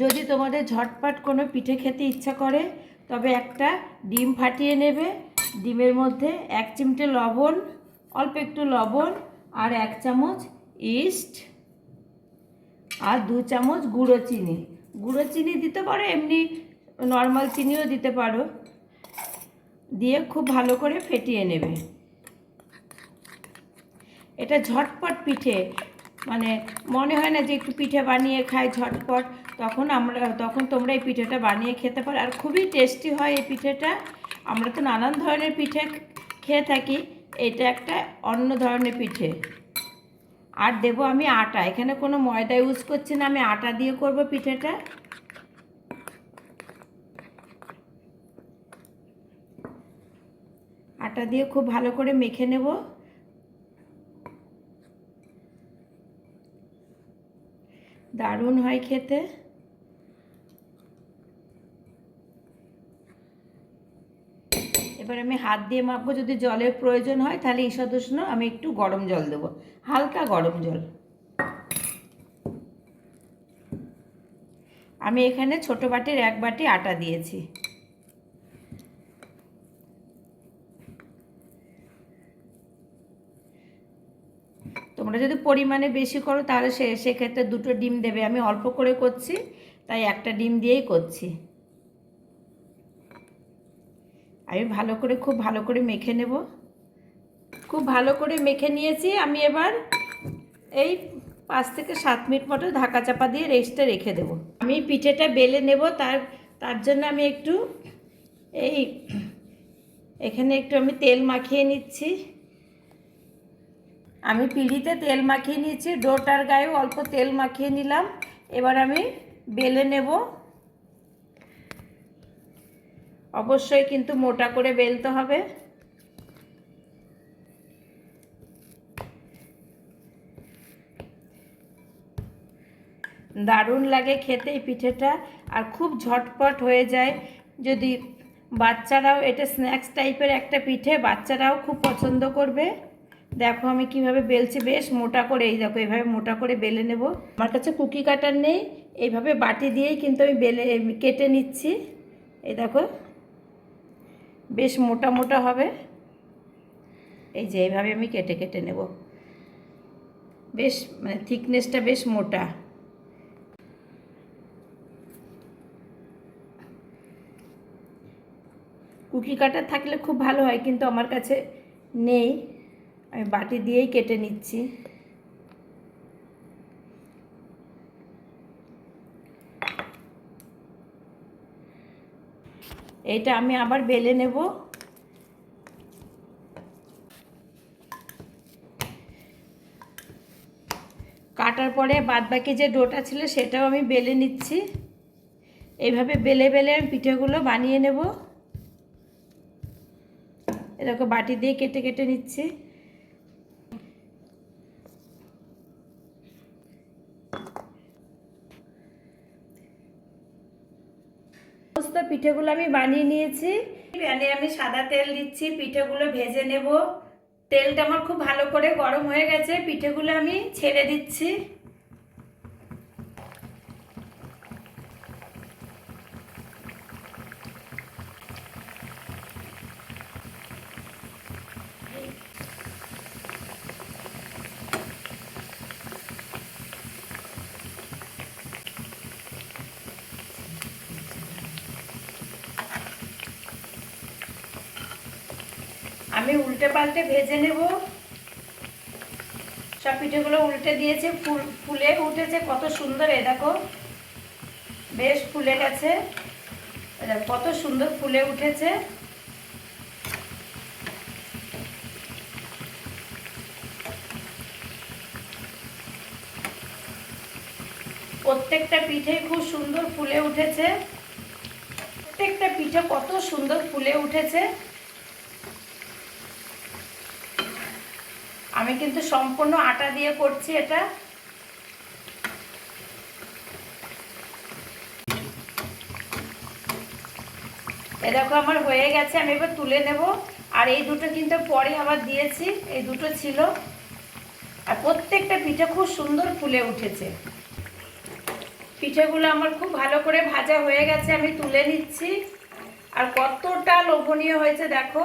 যদি তোমাদের ঝটপট কোনো পিঠে খেতে ইচ্ছা করে, তবে একটা ডিম ফাটিয়ে নেবে। ডিমের মধ্যে এক চিমটে লবণ, অল্প একটু লবণ আর এক চামচ ইস্ট আর দু চামচ গুঁড়ো চিনি। গুঁড়ো চিনি দিতে পারো, এমনি নর্মাল চিনিও দিতে পারো। দিয়ে খুব ভালো করে ফেটিয়ে নেবে। এটা ঝটপট পিঠে মানে মনে হয় না যে একটু পিঠে বানিয়ে খায় ঝটপট। তখন আমরা, তখন তোমরা এই পিঠেটা বানিয়ে খেতে পারো। আর খুবই টেস্টি হয় এই পিঠেটা। আমরা তো নানান ধরনের পিঠে খেয়ে থাকি। এটা একটা অন্য ধরনের পিঠে। আর দেবো আমি আটা। এখানে কোনো ময়দা ইউজ করছি না, আমি আটা দিয়ে করব পিঠেটা। আটা দিয়ে খুব ভালো করে মেখে নেব। দারুণ হয় খেতে। এবার আমি হাত দিয়ে মাপবো যদি জলের প্রয়োজন হয় তাহলে ঈষদ উষ্ণ আমি একটু গরম জল দেবো, হালকা গরম জল। আমি এখানে ছোট বাটির এক বাটি আটা দিয়েছি। তোমরা যদি পরিমাণে বেশি করো তাহলে সে সেক্ষেত্রে দুটো ডিম দেবে, আমি অল্প করে করছি, তাই একটা ডিম দিয়েই করছি। আমি ভালো করে, খুব ভালো করে মেখে নেব। খুব ভালো করে মেখে নিয়েছি। আমি এবার এই পাঁচ থেকে সাত মিনিট মতো ঢাকা চাপা দিয়ে রেস্টে রেখে দেব। আমি পিঠেটা বেলে নেব। তার তার জন্য আমি একটু এই, এখানে একটু আমি তেল মাখিয়ে নিচ্ছি। আমি পিড়িতে তেল মাখিয়ে নিয়েছি। ডোটার গায়েও অল্প তেল মাখিয়ে নিলাম। এবার আমি বেলে নেব। অবশ্যই কিন্তু মোটা করে বেলতে হবে। দারুণ লাগে খেতে এই পিঠেটা, আর খুব ঝটপট হয়ে যায়। যদি বাচ্চারাও এটা স্ন্যাক্স টাইপের একটা পিঠে, বাচ্চারাও খুব পছন্দ করবে। দেখো আমি কীভাবে বেলছি, বেশ মোটা করে, এই দেখো এইভাবে মোটা করে বেলে নেব। আমার কাছে কুকি কাটার নেই, এইভাবে বাটি দিয়েই কিন্তু আমি বেলে, কেটে নিচ্ছি। এই দেখো। বেশ মোটা মোটা হবে। এই যে এইভাবে আমি কেটে কেটে নেব। বেশ মানে থিকনেসটা বেশ মোটা। কুকি কাটার থাকলে খুব ভালো হয়, কিন্তু আমার কাছে নেই। আমি বাটি দিয়েই কেটে নিচ্ছি। এইটা আমি আবার বেলে নেব। কাটার পরে বাদবাকি যে ডোটা ছিল সেটাও আমি বেলে নিচ্ছি। এইভাবে বেলে বেলে আমি পিঠেগুলো বানিয়ে নেব। এরকম বাটি দিয়ে কেটে কেটে নিচ্ছি। সমস্ত পিঠেগুলো আমি বানিয়ে নিয়েছি। প্যানে আমি সাদা তেল দিচ্ছি, পিঠেগুলো ভেজে নেব। তেলটা আমার খুব ভালো করে গরম হয়ে গেছে, পিঠেগুলো আমি ছেড়ে দিচ্ছি। আমি উল্টে পাল্টে ভেজে নেব। সব পিঠেগুলো উল্টে দিয়েছে, ফুল, ফুলে উঠেছে, কত সুন্দর, এ দেখো। বেশ ফুলে গেছে। কত সুন্দর ফুলে উঠেছে। প্রত্যেকটা পিঠে খুব সুন্দর ফুলে উঠেছে। প্রত্যেকটা পিঠে কত সুন্দর ফুলে উঠেছে। আমি কিন্তু সম্পূর্ণ আটা দিয়ে করছি এটা। এ দেখো আমার হয়ে গেছে, আমি এবার তুলে নেব। আর এই দুটো কিন্তু পরে আবার দিয়েছি, এই দুটো ছিল। আর প্রত্যেকটা পিঠে খুব সুন্দর ফুলে উঠেছে। পিঠেগুলো আমার খুব ভালো করে ভাজা হয়ে গেছে, আমি তুলে নিচ্ছি। আর কতটা লোভনীয় হয়েছে দেখো।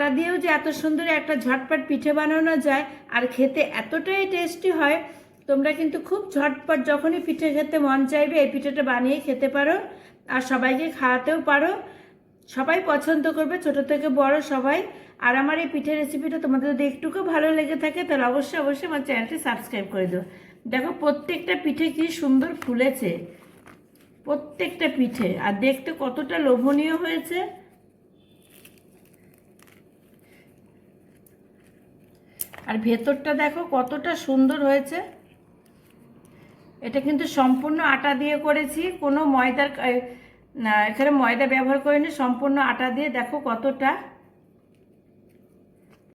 আটা দিয়েও যে এত সুন্দর একটা ঝটপট পিঠে বানানো যায় আর খেতে এতটাই টেস্টি হয়, তোমরা কিন্তু খুব ঝটপট যখনই পিঠে খেতে মন চাইবে এই পিঠেটা বানিয়ে খেতে পারো আর সবাইকে খাওয়াতেও পারো। সবাই পছন্দ করবে, ছোট থেকে বড় সবাই। আর আমার এই পিঠের রেসিপিটা তোমাদের যদি একটুকু ভালো লেগে থাকে, তাহলে অবশ্যই অবশ্যই আমার চ্যানেলটি সাবস্ক্রাইব করে দিও। দেখো প্রত্যেকটা পিঠে কি সুন্দর ফুলেছে, প্রত্যেকটা পিঠে। আর দেখতে কতটা লোভনীয় হয়েছে। আর ভেতরটা দেখো কতটা সুন্দর হয়েছে। এটা কিন্তু সম্পূর্ণ আটা দিয়ে করেছি, কোনো ময়দার এখানে ময়দা ব্যবহার করিনি, সম্পূর্ণ আটা দিয়ে দেখো কতটা।